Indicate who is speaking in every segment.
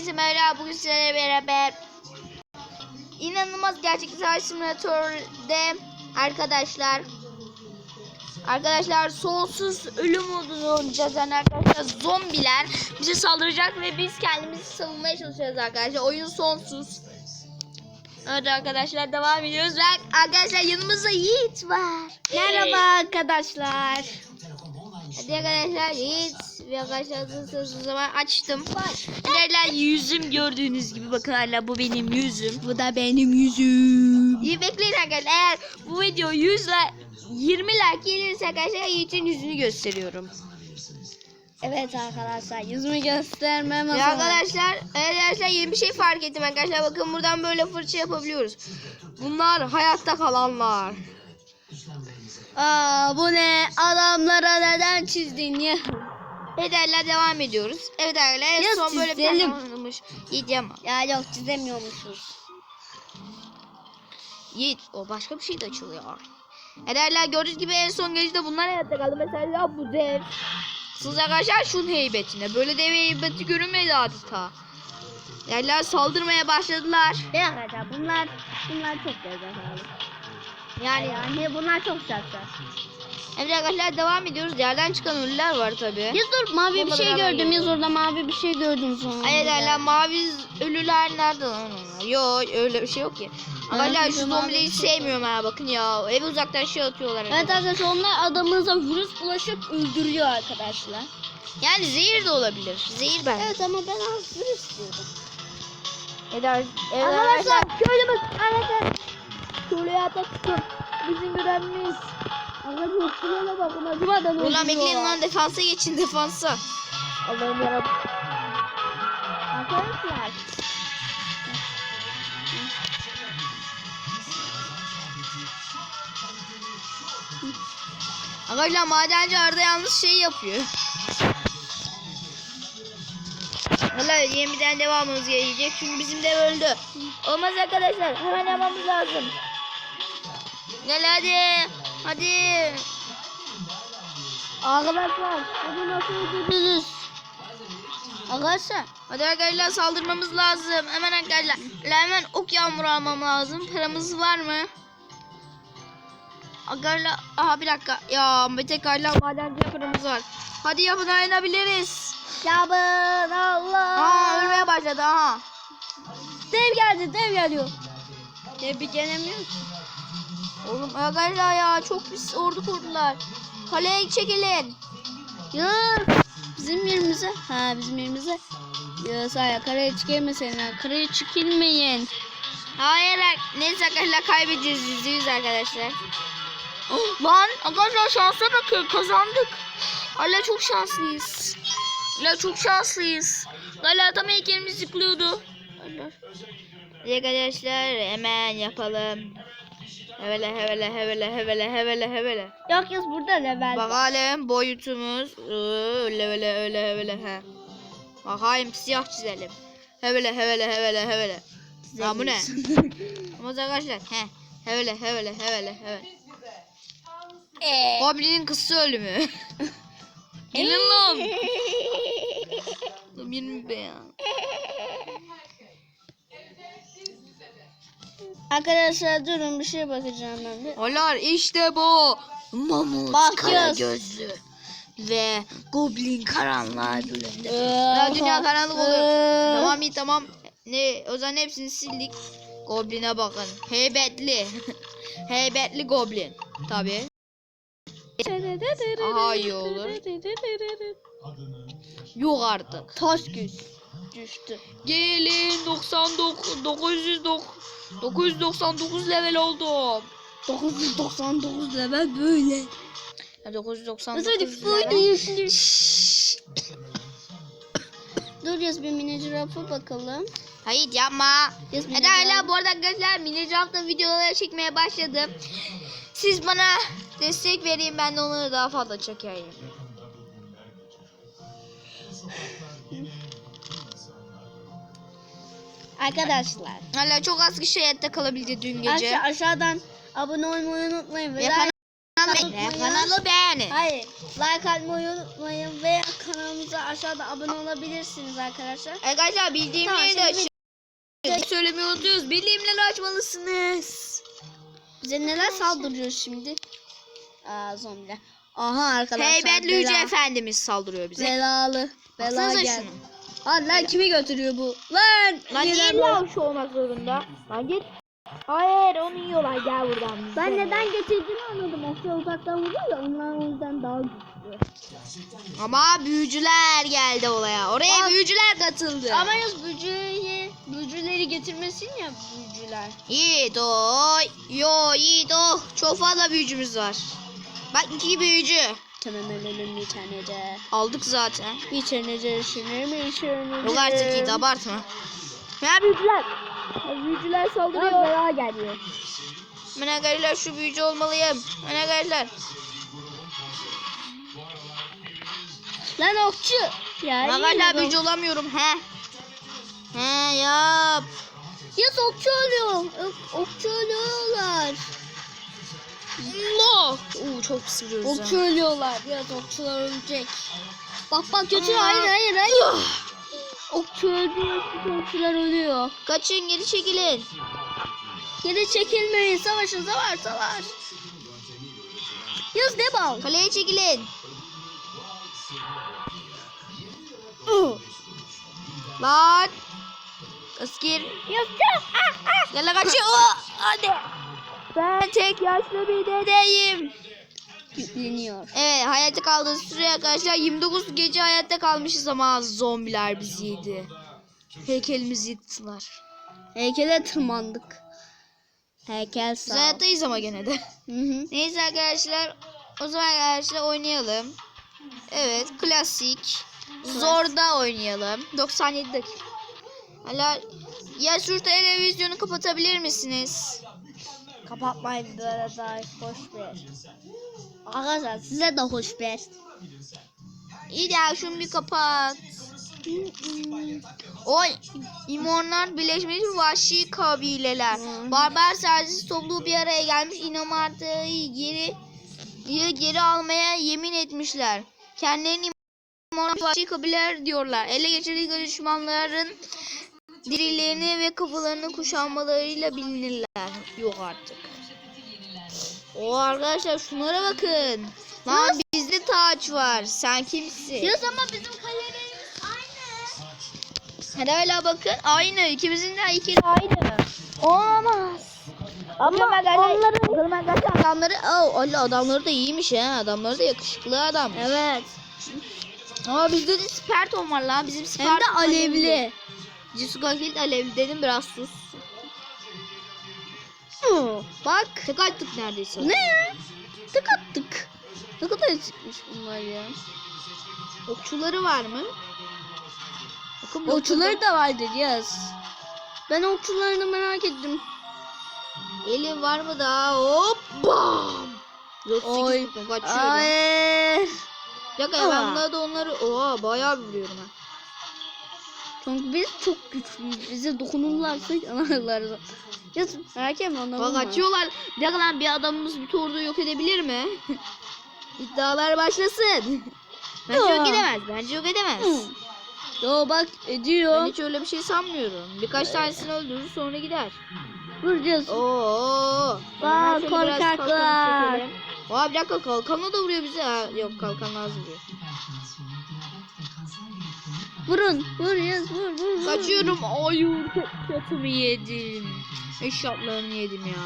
Speaker 1: Herkese merhaba. Bugün sizlerle beraber inanılmaz gerçek savaş simülatörde arkadaşlar Arkadaşlar sonsuz ölüm modunu oynayacağız yani arkadaşlar zombiler bize saldıracak ve biz kendimizi savunmaya çalışacağız arkadaşlar oyun sonsuz Evet arkadaşlar devam ediyoruz ve arkadaşlar yanımızda Yiğit var
Speaker 2: Merhaba arkadaşlar.
Speaker 1: Hadi arkadaşlar Yiğit ve arkadaşlar o zaman açtım. Arkadaşlar yüzüm gördüğünüz gibi bakın hala bu benim yüzüm.
Speaker 2: Bu da benim yüzüm.
Speaker 1: İyi bekleyin arkadaşlar eğer bu video 100 like 20 like gelirse arkadaşlar Yiğit'in yüzünü gösteriyorum.
Speaker 2: Evet arkadaşlar yüzümü göstermem ama.
Speaker 1: arkadaşlar arkadaşlar yeni bir şey fark ettim arkadaşlar bakın buradan böyle fırça yapabiliyoruz. Bunlar hayatta kalanlar.
Speaker 2: Aa bu ne? Adamlara neden çizdin ya?
Speaker 1: Evet devam ediyoruz. Evet en
Speaker 2: Ya
Speaker 1: son böyle bir
Speaker 2: çizelim.
Speaker 1: Yiğit yapma.
Speaker 2: Ya yok çizemiyormuşuz.
Speaker 1: Yiğit o başka bir şey de açılıyor. Ederler gördüğünüz gibi en son gecede bunlar hayatta kaldı. Mesela bu dev. Siz arkadaşlar şunun heybetine. Böyle dev heybeti görünmedi adeta. Yerler saldırmaya başladılar.
Speaker 2: Ve arkadaşlar bunlar bunlar çok zekalı.
Speaker 1: Yani
Speaker 2: Yani bunlar çok zekalı.
Speaker 1: evet arkadaşlar devam ediyoruz. Yerden çıkan ölüler var tabi.
Speaker 2: Yaz dur mavi bir şey gördüm. Yaz orada mavi bir şey gördüm sonra.
Speaker 1: Ay ederler mavi ölüler nerede lan onlar? Yok öyle bir şey yok ki. Arkadaşlar şu zombileri hiç
Speaker 2: şey
Speaker 1: sevmiyorum ha bakın ya. Ev uzaktan şey atıyorlar.
Speaker 2: Evet arkadaşlar onlar adamınıza virüs bulaşıp öldürüyor arkadaşlar.
Speaker 1: Yani zehir de olabilir. Zehir ben.
Speaker 2: Evet ama ben az virüs diyordum.
Speaker 1: Eder, eder,
Speaker 2: Arkadaşlar köylümüz arkadaşlar. Atak tutun. Bizim görevimiz. Arkadaşlar şuraya bakın acımadan
Speaker 1: Ulan bekleyin lan defansa geçin defansa.
Speaker 2: Allah'ım yarabbim. Arkadaşlar.
Speaker 1: Arkadaşlar madenci arada yalnız şey yapıyor. Valla yeniden devamımız gelecek çünkü bizim de öldü. Olmaz arkadaşlar hemen yapmamız lazım. Gel hadi. Hadi.
Speaker 2: Arkadaşlar bunu nasıl öldürdünüz? Arkadaşlar.
Speaker 1: Hadi arkadaşlar saldırmamız lazım. Hemen arkadaşlar. Hemen ok yağmuru almam lazım. Paramız var mı? Arkadaşlar. Aha bir dakika. Ya bir tek hala madenci paramız var. Hadi yapın dayanabiliriz.
Speaker 2: Yabın Allah.
Speaker 1: Aa ölmeye başladı aha.
Speaker 2: Dev geldi dev geliyor. Dev bir gelemiyor ki.
Speaker 1: Oğlum arkadaşlar ya çok pis ordu kurdular. Kaleye çekilin.
Speaker 2: Ya bizim yerimize. Ha bizim yerimize. Ya saya karaya çıkılmasın ya. Karaya çıkılmayın.
Speaker 1: Hayır neyse arkadaşlar kaybedeceğiz yüzde yüz arkadaşlar. Lan arkadaşlar şansa bakın kazandık. Hala çok şanslıyız. Hala çok şanslıyız. Hala tam heykelimiz. Hadi Arkadaşlar hemen yapalım. Hevele hevele hevele hevele hevele hevele.
Speaker 2: Yok yaz burada level.
Speaker 1: Bakalım boyutumuz. Öyle öyle öyle öyle he. Bakayım siyah çizelim. Hevele hevele hevele hevele. Ya bu ne? Ama arkadaşlar he. Hevele hevele hevele hevele.
Speaker 2: Eee.
Speaker 1: Goblin'in kızı ölümü. Gelin lan. Benim be
Speaker 2: Arkadaşlar durun bir şey bakacağım ben de.
Speaker 1: Olar işte bu. Mamut
Speaker 2: Bakıyoruz.
Speaker 1: kara gözlü. Ve Goblin karanlığa bölündü.
Speaker 2: Ee,
Speaker 1: Ya dünya karanlık olur.
Speaker 2: Ee.
Speaker 1: Tamam iyi tamam. Ne o zaman hepsini sildik. Goblin'e bakın. Heybetli. Heybetli Goblin. Tabi. Aha, iyi olur. Yok artık.
Speaker 2: Taş güç düştü.
Speaker 1: Gelin 99 900 999 level oldum.
Speaker 2: 999 level böyle.
Speaker 1: Ya 999
Speaker 2: Nasıl
Speaker 1: level.
Speaker 2: Dur yaz bir mini jirafa bakalım.
Speaker 1: Hayır yapma.
Speaker 2: Yaz
Speaker 1: Hadi hala bu arada arkadaşlar mini hafta videoları çekmeye başladım. Siz bana destek verin ben de onları daha fazla çekeyim.
Speaker 2: Arkadaşlar.
Speaker 1: Hala çok az kişi hayatta kalabildi dün gece.
Speaker 2: Aşağı, aşağıdan abone olmayı unutmayın. Ve like
Speaker 1: kanalıma
Speaker 2: unutmayın.
Speaker 1: kanalı beğenin.
Speaker 2: Hayır. Like atmayı unutmayın ve kanalımıza aşağıda abone olabilirsiniz arkadaşlar.
Speaker 1: Arkadaşlar
Speaker 2: Tamam,
Speaker 1: bildirimleri de
Speaker 2: şimdi
Speaker 1: açın. Söylemeyi unutuyoruz. Bildirimleri açmalısınız.
Speaker 2: Bize neler saldırıyor şimdi? Aa zombiler. Aha arkadaşlar.
Speaker 1: Heybetli Yüce Efendimiz saldırıyor bize.
Speaker 2: Belalı. Bela
Speaker 1: Baksanıza
Speaker 2: gel.
Speaker 1: şunu.
Speaker 2: Lan lan kimi götürüyor bu? Lan.
Speaker 1: Lan niye
Speaker 2: bu.
Speaker 1: lavş olmak zorunda? Lan git. Hayır onu yiyorlar gel buradan.
Speaker 2: Ben neden getirdiğini anladım. Okya uzaktan vuruyor ya onlar o yüzden daha güçlü.
Speaker 1: Ama büyücüler geldi olaya. Oraya
Speaker 2: Bak.
Speaker 1: büyücüler katıldı.
Speaker 2: Ama yaz bücüyü, bücüleri getirmesin ya bücüler.
Speaker 1: Yiğit o. Yo Yiğit o. Çok fazla büyücümüz var. Bak iki büyücü.
Speaker 2: Tamam ölelim bir tane de.
Speaker 1: Aldık zaten.
Speaker 2: Bir tane de şunları mı içerim?
Speaker 1: Yok artık Yiğit abartma. Ya
Speaker 2: Bücüler. Bücüler saldırıyor. Bela geliyor.
Speaker 1: Menagariler şu büyücü olmalıyım. Menagariler.
Speaker 2: Lan okçu. Ya
Speaker 1: Ben hala büyücü olamıyorum. He. He yap.
Speaker 2: Yaz okçu ölüyor. Ok- Okçu ölüyorlar.
Speaker 1: Allah. Oo çok pis vuruyoruz. ha.
Speaker 2: Okçu ölüyorlar. Yaz okçular ölecek. Bak bak götür.
Speaker 1: Aa.
Speaker 2: Hayır hayır hayır. Okçu öldü. Okçular ölüyor.
Speaker 1: Kaçın geri çekilin.
Speaker 2: Geri çekilmeyin. Savaşın savaş savaş. Yaz ne bal?
Speaker 1: Kaleye çekilin. Lan. Asker.
Speaker 2: Yaz. Ah, ah.
Speaker 1: Gel kaçıyor. Hadi. Ben tek yaşlı bir dedeyim.
Speaker 2: Yükleniyor.
Speaker 1: Evet hayatta kaldığımız süre arkadaşlar 29 gece hayatta kalmışız ama zombiler bizi yedi. Heykelimizi yıktılar.
Speaker 2: Heykele tırmandık. Heykel
Speaker 1: Biz
Speaker 2: sağ.
Speaker 1: hayattayız ama gene de.
Speaker 2: Hı hı.
Speaker 1: Neyse arkadaşlar o zaman arkadaşlar oynayalım. Evet klasik. Zorda oynayalım. 97 dakika. Hala ya şu televizyonu kapatabilir misiniz?
Speaker 2: Kapatmayın böyle daha hoş bir. Arkadaşlar size de hoş bir.
Speaker 1: İyi ya şunu bir kapat. Oy İmonlar Birleşmiş Vahşi Kabileler.
Speaker 2: Hı.
Speaker 1: Barbar servis topluluğu bir araya gelmiş. İnomarta'yı geri geri almaya yemin etmişler. Kendilerini İmonlar Vahşi Kabileler diyorlar. Ele geçirdikleri düşmanların dirilerini ve kafalarını kuşanmalarıyla bilinirler. Yok artık. O arkadaşlar şunlara bakın. Lan bizde taç var. Sen kimsin?
Speaker 2: Yaz ama bizim kalelerimiz aynı.
Speaker 1: Hadi hala bakın. Aynı. İkimizin de ikili aynı.
Speaker 2: Olamaz.
Speaker 1: Ama
Speaker 2: onların-
Speaker 1: onların adamları oh, Allah adamları da iyiymiş ha. Adamları da yakışıklı adam.
Speaker 2: Evet.
Speaker 1: Ama bizde de Sparton var lan. Bizim
Speaker 2: Hem
Speaker 1: Sparton
Speaker 2: de alevli.
Speaker 1: Jisuga Hill alevli dedim biraz sus. Bak. Tek attık neredeyse.
Speaker 2: Ne ya? Tık attık. Ne kadar çıkmış bunlar ya.
Speaker 1: Okçuları var mı? Bakın
Speaker 2: Okçuları da vardır yaz. Ben okçularını merak ettim.
Speaker 1: Eli var mı daha? Hop bam. 38
Speaker 2: Oy.
Speaker 1: kaçıyorum.
Speaker 2: Hayır.
Speaker 1: Dakika ben bunları da onları oha bayağı bir vuruyorum ha.
Speaker 2: Çünkü biz çok güçlüyüz. Bize dokunurlarsa yanarlar. Yaz merak etme onları.
Speaker 1: Bak açıyorlar. Bir dakika lan bir adamımız bir tordu yok edebilir mi? İddialar başlasın. Bence yok edemez. Bence yok edemez.
Speaker 2: Yo bak ediyor.
Speaker 1: Ben hiç öyle bir şey sanmıyorum. Birkaç tanesini öldürür sonra gider.
Speaker 2: Vuracağız.
Speaker 1: Oo.
Speaker 2: Bak, korkaklar.
Speaker 1: Oha bir dakika kalkanla da vuruyor bize. Ha, yok kalkan az vuruyor.
Speaker 2: Vurun. Vur yaz vur vur. vur.
Speaker 1: Kaçıyorum. Hayır çok kötü mü yedim. Eşyaplarını yedim ya.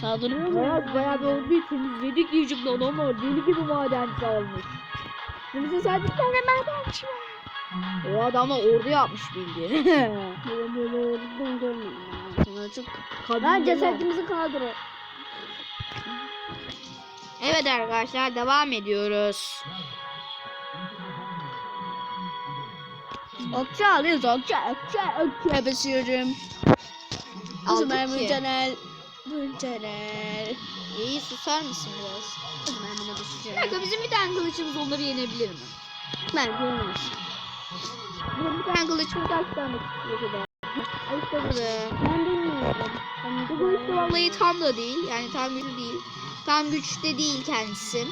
Speaker 2: Saldırıyor mu?
Speaker 1: Beyaz bayağı bir olduğu için yedik yiyecekli adam var. Deli gibi madenci almış. Şimdi sadece bir tane madenci var. O adamla ordu yapmış bildiğin.
Speaker 2: Böyle böyle ya. Sana çok...
Speaker 1: Böyle.
Speaker 2: cesetimizi kaldırın.
Speaker 1: Evet arkadaşlar devam ediyoruz.
Speaker 2: Okça alıyoruz okça okça okça basıyorum. O zaman
Speaker 1: ki.
Speaker 2: Müncaner. Müncaner.
Speaker 1: İyi susar mısın biraz?
Speaker 2: O zaman buna
Speaker 1: Bir
Speaker 2: basacağım.
Speaker 1: dakika bizim bir tane kılıçımız onları yenebilir mi?
Speaker 2: Ben görmüş.
Speaker 1: Bizim bir tane kılıçımız kaç tane eder? İşte burada.
Speaker 2: Ben bilmiyorum.
Speaker 1: Bu vallahi tam da değil. Yani tam güçlü değil. Tam güçte değil kendisi.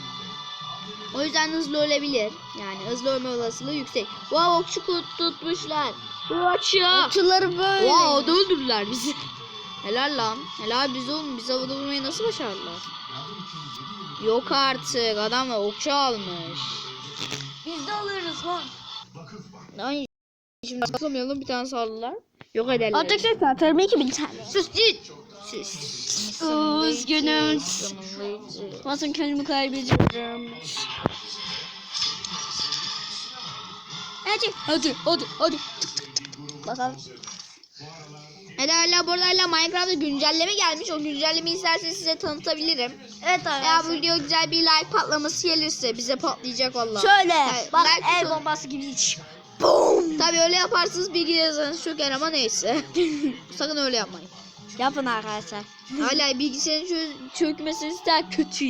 Speaker 1: O yüzden hızlı ölebilir. Yani hızlı ölme olasılığı yüksek. Wow okçu kurt tutmuşlar. Okçu.
Speaker 2: Okçuları böyle.
Speaker 1: Wow da öldürdüler bizi. Helal lan. Helal biz oğlum. Biz havada vurmayı nasıl başardılar? Yok artık. Adamlar okçu almış.
Speaker 2: Biz de alırız lan.
Speaker 1: Ay şimdi atlamayalım bir tane saldılar. Yok ederler.
Speaker 2: Artık tabii ki bir tane.
Speaker 1: Sus git. Sus.
Speaker 2: Üzgünüm. Bazen kendimi kaybediyorum. Hadi. Hadi hadi hadi. Bakalım.
Speaker 1: Hadi hala bu arada hala Minecraft'ta güncelleme gelmiş. O güncellemeyi isterseniz size tanıtabilirim.
Speaker 2: Evet
Speaker 1: Eğer bu video güzel bir like patlaması gelirse bize patlayacak valla.
Speaker 2: Şöyle.
Speaker 1: Evet,
Speaker 2: Bak
Speaker 1: like
Speaker 2: el bombası gibi hiç.
Speaker 1: Tabii öyle yaparsanız bilgi yazarınız çok yer ama neyse. Sakın öyle yapmayın.
Speaker 2: Yapın arkadaşlar.
Speaker 1: Hala bilgisayarın çö- çökmesini ister kötü.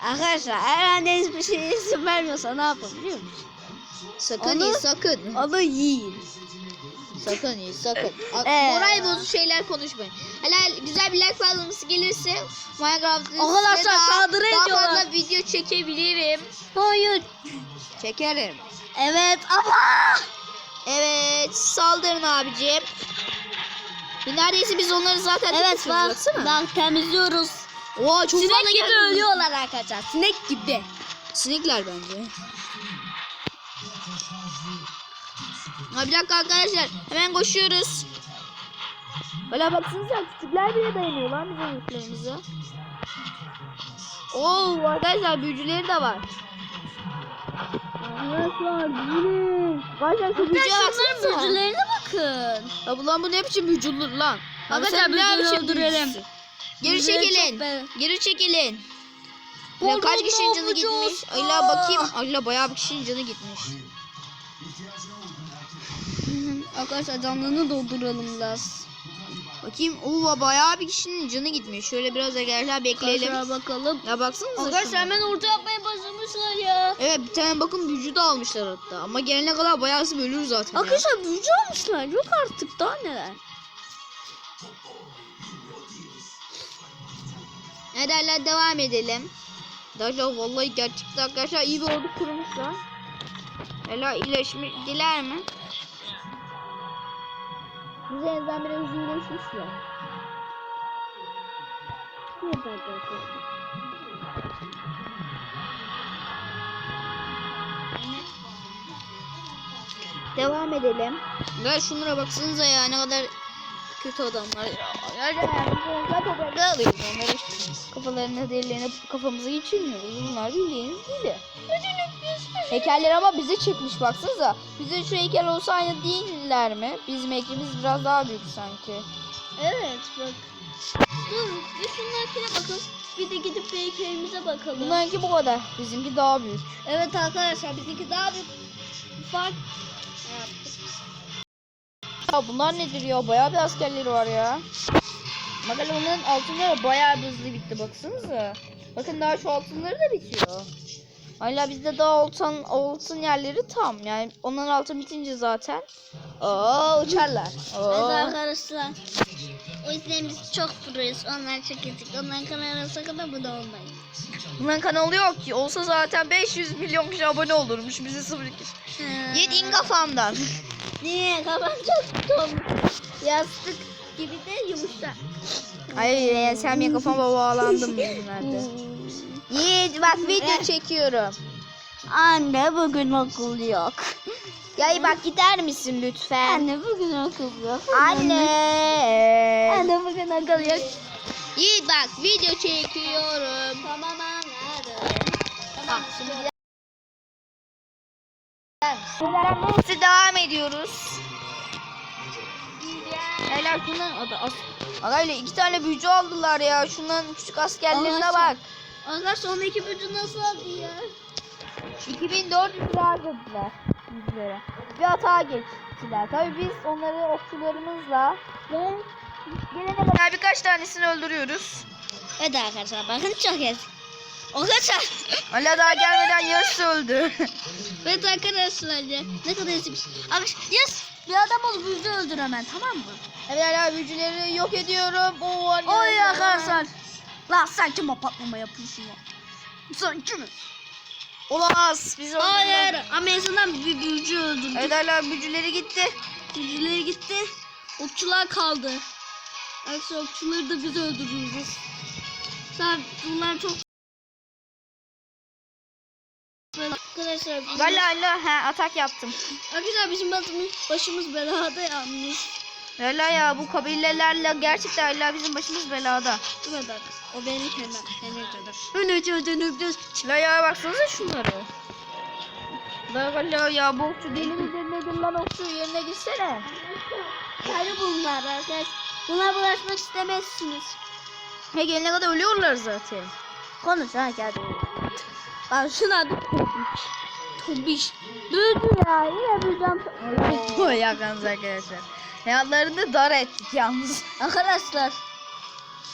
Speaker 2: Arkadaşlar eğer anneniz bir şey izin vermiyorsa ne yapın biliyor musun?
Speaker 1: Sakın
Speaker 2: Onu-
Speaker 1: iyi sakın.
Speaker 2: Onu yiyin.
Speaker 1: Sakın iyi sakın.
Speaker 2: Ee.
Speaker 1: Moral bozucu şeyler konuşmayın. Hala güzel bir like patlaması gelirse Minecraft'ta
Speaker 2: Arkadaşlar
Speaker 1: daha,
Speaker 2: saldırı
Speaker 1: daha
Speaker 2: ediyorlar.
Speaker 1: fazla video çekebilirim.
Speaker 2: Hayır.
Speaker 1: Çekerim.
Speaker 2: Evet ama.
Speaker 1: Evet saldırın abicim. Neredeyse biz onları zaten
Speaker 2: Evet bak.
Speaker 1: baksana.
Speaker 2: Bak temizliyoruz.
Speaker 1: Oo, çok
Speaker 2: Sinek gibi ölüyorlar arkadaşlar. Sinek gibi.
Speaker 1: Sinekler bence. Ha bir dakika arkadaşlar. Hemen koşuyoruz. Hala baksanıza küçükler bile dayanıyor lan bizim yurtlarımıza. Oo arkadaşlar büyücüleri de var.
Speaker 2: Arkadaşlar yine.
Speaker 1: Arkadaşlar şu büyücüye baksanıza.
Speaker 2: büyücülerine bakın.
Speaker 1: Ya bu lan bu ne biçim büyücülür lan?
Speaker 2: Arkadaşlar büyücüleri öldürelim.
Speaker 1: Geri çekilin. Geri çekilin. Ya kaç kişinin canı gitmiş? Ayla bakayım. Ayla bayağı bir kişinin canı gitmiş.
Speaker 2: Arkadaşlar canlarını dolduralım biraz.
Speaker 1: Bakayım. Oo bayağı bir kişinin canı gitmiş. Şöyle biraz arkadaşlar bekleyelim.
Speaker 2: Arkadaşlar bakalım.
Speaker 1: Ya baksanıza
Speaker 2: Arkadaşlar hemen orta yapmaya başlamışlar ya.
Speaker 1: Evet bir tane bakın de almışlar hatta. Ama gelene kadar bayağısı bölür zaten.
Speaker 2: Arkadaşlar büyücü olmuşlar. Yok artık daha neler.
Speaker 1: Hadi hala devam edelim. Arkadaşlar vallahi gerçekten arkadaşlar iyi bir ordu kurmuşlar. Hala iyileşmediler mi? Bize en azından biraz.
Speaker 2: Evet arkadaşlar.
Speaker 1: Devam edelim. Ya şunlara baksanıza ya ne kadar kötü adamlar. Ya, toprakları alıyoruz onları. Kafalarına derilerine kafamıza geçirmiyoruz. Bunlar bildiğiniz gibi. Heykeller ama bize çekmiş baksanıza. Bize şu heykel olsa aynı değiller mi? Bizim heykelimiz biraz daha büyük sanki.
Speaker 2: Evet bak. Dur bir şunlarkine bakın. Bir de gidip bir heykelimize bakalım.
Speaker 1: Bunlarınki bu kadar. Bizimki daha büyük.
Speaker 2: Evet arkadaşlar bizimki daha büyük. Fark.
Speaker 1: Ya bunlar nedir ya? Bayağı bir askerleri var ya. Bakalım onların altınları bayağı bir hızlı bitti baksanıza. Bakın daha şu altınları da bitiyor. Hala bizde daha altın, altın yerleri tam. Yani onların altın bitince zaten. Oo uçarlar.
Speaker 2: Evet
Speaker 1: Oo.
Speaker 2: arkadaşlar. O yüzden biz çok proyuz. Onlar çok ezik. Onların kanalına sakın abone olmayın.
Speaker 1: Bunların kanalı yok ki. Olsa zaten 500 milyon kişi abone olurmuş. Bizi sıfır kişi. Yedin kafamdan.
Speaker 2: Niye? Kafam çok ton. Yastık gibi de yumuşak.
Speaker 1: Hayır ya sen benim kafama bağlandın bunlarda. Yiğit bak video çekiyorum.
Speaker 2: Anne bugün okul yok.
Speaker 1: Ya bak gider misin lütfen?
Speaker 2: Anne bugün okul yok.
Speaker 1: Anne.
Speaker 2: Anne bugün okul yok.
Speaker 1: Yiğit bak video çekiyorum.
Speaker 2: Tamam anladım.
Speaker 1: Tamam şimdi Neyse devam ediyoruz. Helal şundan o da as. Agayla iki tane büyücü aldılar ya. Şunların küçük askerlerine
Speaker 2: Allah
Speaker 1: bak.
Speaker 2: Arkadaşlar sondaki bücü nasıl oldu ya?
Speaker 1: 2400 lira harcadılar bizlere. Bir hata geçtiler. Tabii biz onları okçularımızla gelene kadar birkaç tanesini öldürüyoruz.
Speaker 2: Evet arkadaşlar bakın çok ezik. Arkadaşlar.
Speaker 1: Hala daha gelmeden yarısı öldü.
Speaker 2: Evet arkadaşlar ya. Ne kadar ezmiş. Arkadaşlar yes. Bir adam ol büyücü öldür hemen tamam mı?
Speaker 1: evet hala büyücüleri yok ediyorum. Oo,
Speaker 2: Oy arkadaşlar. Lan sen kime patlama yapıyorsun ya? Sen kimi?
Speaker 1: Olamaz. Biz.
Speaker 2: Hayır. Ama en azından bir büyücü öldürdük.
Speaker 1: Evet hala büyücüleri gitti.
Speaker 2: Büyücüleri gitti. Okçular kaldı. Arkadaşlar okçuları da biz öldürürüz. Sen bunlar çok Arkadaşlar, bizim-
Speaker 1: Hala hala he, atak yaptım.
Speaker 2: arkadaşlar bizim başımız, belada yalnız.
Speaker 1: Hala ya bu kabilelerle gerçekten hala bizim başımız belada.
Speaker 2: Bu kadar. O beni kenar. Kenar kadar. Öne dönüp
Speaker 1: La ya baksanıza şunları. La hala ya bu okçu deli midir nedir lan okçu yerine gitsene.
Speaker 2: Karı bunlar arkadaşlar. Buna bulaşmak istemezsiniz.
Speaker 1: He gelene kadar ölüyorlar zaten.
Speaker 2: Konuş ha geldi. Bak şuna adı Tombiş. Tombiş. Büyüdü ya yine büyüdüm.
Speaker 1: Bu yakınız arkadaşlar. Hayatlarını dar ettik yalnız.
Speaker 2: Arkadaşlar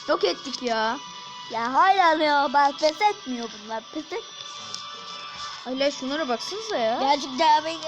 Speaker 1: Yok ettik ya.
Speaker 2: ya hala ya bak pes etmiyor bunlar pes et.
Speaker 1: Hala şunlara baksanıza ya.
Speaker 2: Gerçekten ben